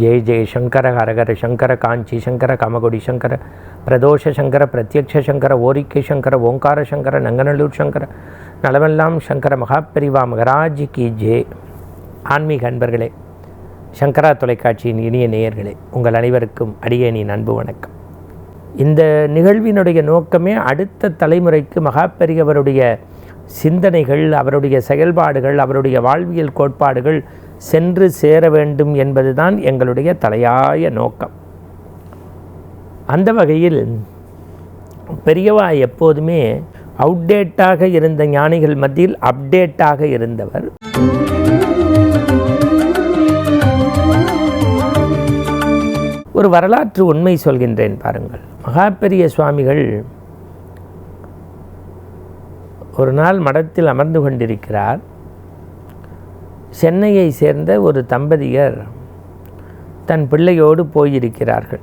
ஜெய் ஜெய் சங்கர ஹரஹர சங்கர காஞ்சி சங்கர கமகுடி சங்கர பிரதோஷ சங்கர பிரத்யக்ஷ சங்கர ஓரிக்கை சங்கர ஓங்கார சங்கர நங்கநல்லூர் சங்கர நலமெல்லாம் சங்கர மகாபெரிவா மகராஜ் கி ஜே. ஆன்மீக அன்பர்களே சங்கரா தொலைக்காட்சியின் இனிய நேயர்களே உங்கள் அனைவருக்கும் அடியேனின் அன்பு வணக்கம். இந்த நிகழ்வினுடைய நோக்கமே அடுத்த தலைமுறைக்கு மகாபெரியவருடைய சிந்தனைகள் அவருடைய செயல்பாடுகள் அவருடைய வாழ்வியல் கோட்பாடுகள் சென்று சேர வேண்டும் என்பதுதான் எங்களுடைய தலையாய நோக்கம். அந்த வகையில் பெரியவா எப்போதுமே அவுடேட்டாக இருந்த ஞானிகள் மத்தியில் அப்டேட்டாக இருந்தவர். ஒரு வரலாற்று உண்மை சொல்கின்றேன் பாருங்கள். மகாபெரிய சுவாமிகள் ஒரு நாள் மடத்தில் அமர்ந்து கொண்டிருக்கிறார். சென்னையை சேர்ந்த ஒரு தம்பதியர் தன் பிள்ளையோடு போயிருக்கிறார்கள்.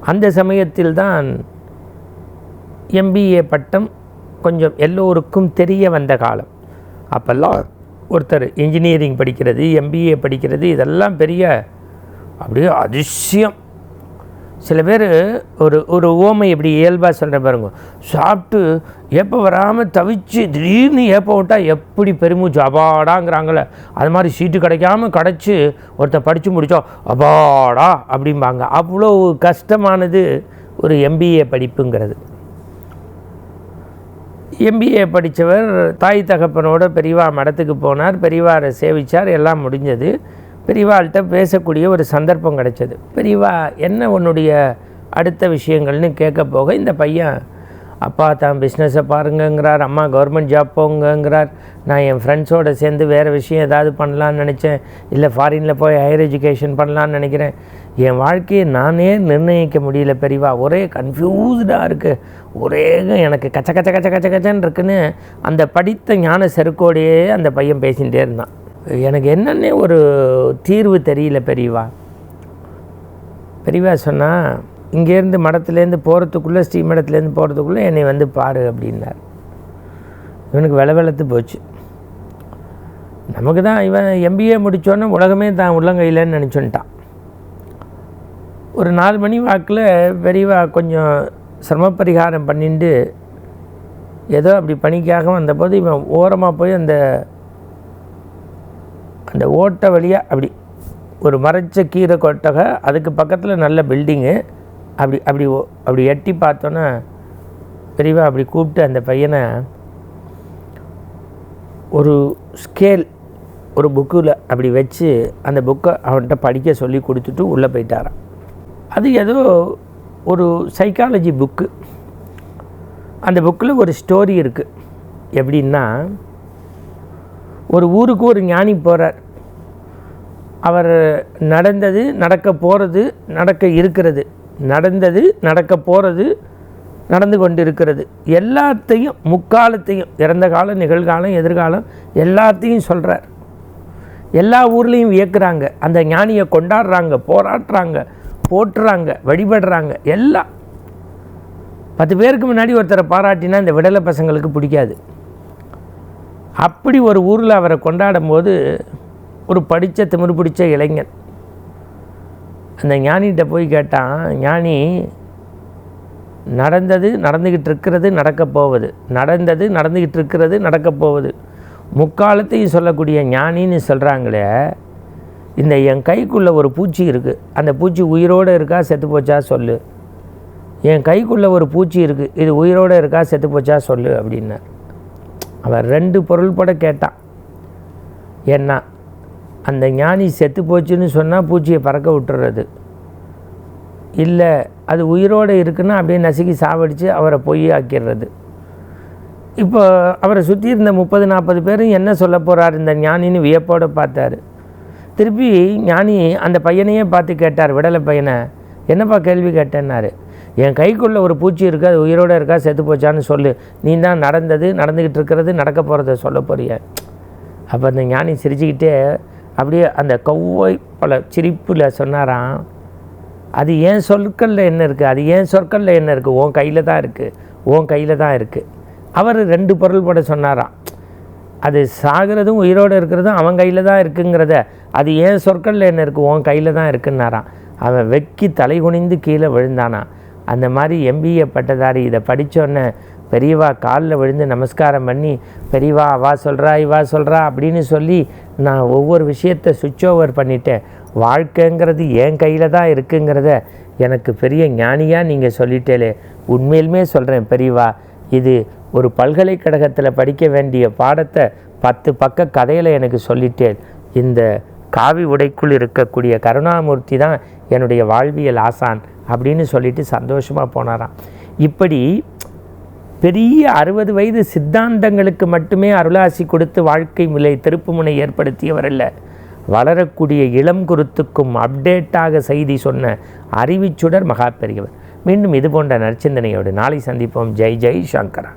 அந்த சமயத்தில்தான் எம்பிஏ பட்டம் கொஞ்சம் எல்லோருக்கும் தெரிய வந்த காலம். அப்போல்லாம் ஒருத்தர் இன்ஜினியரிங் படிக்கிறது எம்பிஏ படிக்கிறது இதெல்லாம் பெரிய அப்படியே அதிசயம். சில பேர் ஒரு ஒரு ஓமை இப்படி இயல்பாக சொல்கிற பாருங்க. சாப்பிட்டு எப்போ வராமல் தவிச்சு திடீர்னு ஏப்போ விட்டால் எப்படி பெருமூச்சு? அபாடாங்கிறாங்களே அது மாதிரி சீட்டு கிடைக்காம கிடச்சி ஒருத்தர் படித்து முடித்தோம் அபாடா அப்படிம்பாங்க. அவ்வளோ கஷ்டமானது ஒரு எம்பிஏ படிப்புங்கிறது. எம்பிஏ படித்தவர் தாய் தகப்பனோட பெரியவா மடத்துக்கு போனார் பெரியவாரை சேவித்தார் எல்லாம் முடிஞ்சது. பெரியவாள்கிட்ட பேசக்கூடிய ஒரு சந்தர்ப்பம் கிடைச்சது. பெரியவா என்ன உன்னுடைய அடுத்த விஷயங்கள்னு கேட்க போக இந்த பையன் அப்பா தான் பிஸ்னஸை பாருங்கங்கிறார். அம்மா கவர்மெண்ட் ஜாப் போங்கங்கிறார். நான் என் ஃப்ரெண்ட்ஸோடு சேர்ந்து வேறு விஷயம் ஏதாவது பண்ணலான்னு நினச்சேன். இல்லை ஃபாரினில் போய் ஹையர் எஜுகேஷன் பண்ணலான்னு நினைக்கிறேன். என் வாழ்க்கையை நானே நிர்ணயிக்க முடியல பெரியவா ஒரே கன்ஃபியூஸ்டாக இருக்குது ஒரே எனக்கு கச்ச கச்ச கச்ச கச்ச கச்சன்னு இருக்குன்னு அந்த படித்த ஞான செருக்கோடையே அந்த பையன் பேசிகிட்டே இருந்தான். எனக்கு என்னென்ன ஒரு தீர்வு தெரியல பெரியவா. பெரியவா சொன்னால் இங்கேருந்து மடத்துலேருந்து போகிறதுக்குள்ளே ஸ்ரீமடத்துலேருந்து போகிறதுக்குள்ளே என்னை வந்து பாரு அப்படின்னார். இவனுக்கு வில வெளத்து போச்சு. நமக்கு தான் இவன் எம்பிஏ முடித்தோன்னே உலகமே தான் உள்ளங்கையிலன்னு நினச்சுட்டான் ஒரு நாலு மணி வாக்கில் பெரியவா கொஞ்சம் சிரமப்பரிகாரம் பண்ணிட்டு ஏதோ அப்படி பணிக்காக வந்தபோது இவன் ஓரமாக போய் அந்த அந்த ஓட்டை வழியாக அப்படி ஒரு மறைச்ச கீரை கொட்டகை அதுக்கு பக்கத்தில் நல்ல பில்டிங்கு அப்படி அப்படி அப்படி எட்டி பார்த்தோன்னே பெரியவா அப்படி கூப்பிட்டு அந்த பையனை ஒரு ஸ்கேல் ஒரு புக்கில் அப்படி வச்சு அந்த புக்கை அவன்கிட்ட படிக்க சொல்லி கொடுத்துட்டு உள்ளே போயிட்டாரான் அது ஏதோ ஒரு சைக்காலஜி புக்கு அந்த புக்கில் ஒரு ஸ்டோரி இருக்குது எப்படின்னா ஒரு ஊருக்கு ஒரு ஞானி போகிறார் அவர் நடந்தது நடக்க போகிறது நடக்க இருக்கிறது. நடந்தது நடக்க போகிறது நடந்து கொண்டு இருக்கிறது எல்லாத்தையும் முக்காலத்தையும் இறந்த காலம் நிகழ்காலம் எதிர்காலம் எல்லாத்தையும் சொல்கிறார் எல்லா ஊர்லேயும் வியக்கிறாங்க. அந்த ஞானியை கொண்டாடுறாங்க போராடுறாங்க போட்டுறாங்க வழிபடுறாங்க எல்லாம். பத்து பேருக்கு முன்னாடி ஒருத்தரை பாராட்டினா இந்த விடலை பசங்களுக்கு பிடிக்காது. அப்படி ஒரு ஊரில் அவரை கொண்டாடும் போது ஒரு படித்த திமிரு பிடிச்ச இளைஞன். அந்த ஞானிகிட்ட போய் கேட்டான் ஞானி நடந்தது நடந்துக்கிட்டு இருக்கிறது நடக்கப் போவது. நடந்தது நடந்துக்கிட்டு இருக்கிறது நடக்கப் போவது. முக்காலத்தையும் சொல்லக்கூடிய ஞானின்னு சொல்கிறாங்களே இந்த என் கைக்குள்ளே ஒரு பூச்சி இருக்குது அந்த பூச்சி உயிரோடு இருக்கா செத்து போச்சா சொல்லு. என் கைக்குள்ளே ஒரு பூச்சி இருக்குது இது உயிரோடு இருக்கா செத்து போச்சா சொல்லு அப்படின்னார். அவன் ரெண்டு பொருள் பட கேட்டான். ஏன்னா அந்த ஞானி செத்து போச்சுன்னு சொன்னால் பூச்சியை பறக்க விட்டுறது. இல்லை அது உயிரோடு இருக்குன்னா அப்படியே நசுக்கி சாவடித்து அவரை பொய் ஆக்கிடுறது. இப்போ அவரை சுற்றி இருந்த முப்பது நாற்பது பேரும் என்ன சொல்ல போகிறார் இந்த ஞானின்னு வியப்போடு பார்த்தாரு. திருப்பி ஞானி அந்த பையனையே பார்த்து கேட்டார் விடலை பையனை என்னப்பா கேள்வி கேட்டேன்னாரு. என் கைக்குள்ளே ஒரு பூச்சி இருக்குது அது உயிரோடு இருக்கா செத்து போச்சான்னு சொல்லு. நீ தான் நடந்தது நடந்துக்கிட்டு இருக்கிறது நடக்க போகிறத சொல்ல போறிய. அப்போ அந்த ஞானி சிரிச்சுக்கிட்டே அப்படியே அந்த கௌவை பல சிரிப்பில் சொன்னாராம் அது ஏன் சொற்களில் என்ன இருக்குது அது ஏன் சொற்களில் என்ன இருக்குது உன் கையில் தான் இருக்குது உன் கையில் தான் இருக்குது அவர் ரெண்டு பொருள் போட சொன்னாராம். அது சாகிறதும் உயிரோடு இருக்கிறதும் அவன் கையில் தான் இருக்குங்கிறத அது ஏன் சொற்களில் என்ன இருக்குது உன் கையில் தான் இருக்குன்னாரான் அவன் வெக்கி தலை குனிந்து கீழே விழுந்தானா அந்த மாதிரி எம்பிஏ பட்டதாரி இதை படித்தோன்னே பெரியவா காலில் விழுந்து நமஸ்காரம் பண்ணி பெரியவா அவா சொல்கிறா இவா சொல்கிறா அப்படின்னு சொல்லி நான் ஒவ்வொரு விஷயத்தை சுவிட்ச் ஓவர் பண்ணிட்டேன். வாழ்க்கைங்கிறது என் கையில் தான் இருக்குங்கிறத எனக்கு பெரிய ஞானியாக நீங்கள் சொல்லிட்டேலே. உண்மையிலுமே சொல்கிறேன் பெரியவா இது ஒரு பல்கலைக்கழகத்தில் படிக்க வேண்டிய பாடத்தை பத்து பக்க கதையில் எனக்கு சொல்லிட்டேன். இந்த காவி உடைக்குள் இருக்கக்கூடிய கருணாமூர்த்தி தான் என்னுடைய வாழ்வியல் ஆசான். அப்படின்னு சொல்லிட்டு சந்தோஷமாக போனாராம். இப்படி பெரிய அறுபது வயது சித்தாந்தங்களுக்கு மட்டுமே அருளாசி கொடுத்து வாழ்க்கை முறை திருப்புமுனை ஏற்படுத்தியவர் அல்ல. வளரக்கூடிய இளம் குருத்துக்கும் அப்டேட்டாக செய்தி சொன்ன அறிவிச்சுடர் மகா பெரியவர். மீண்டும் இது போன்ற நற்சிந்தனையோடு நாளை சந்திப்போம். ஜெய் ஜெய் சங்கரா.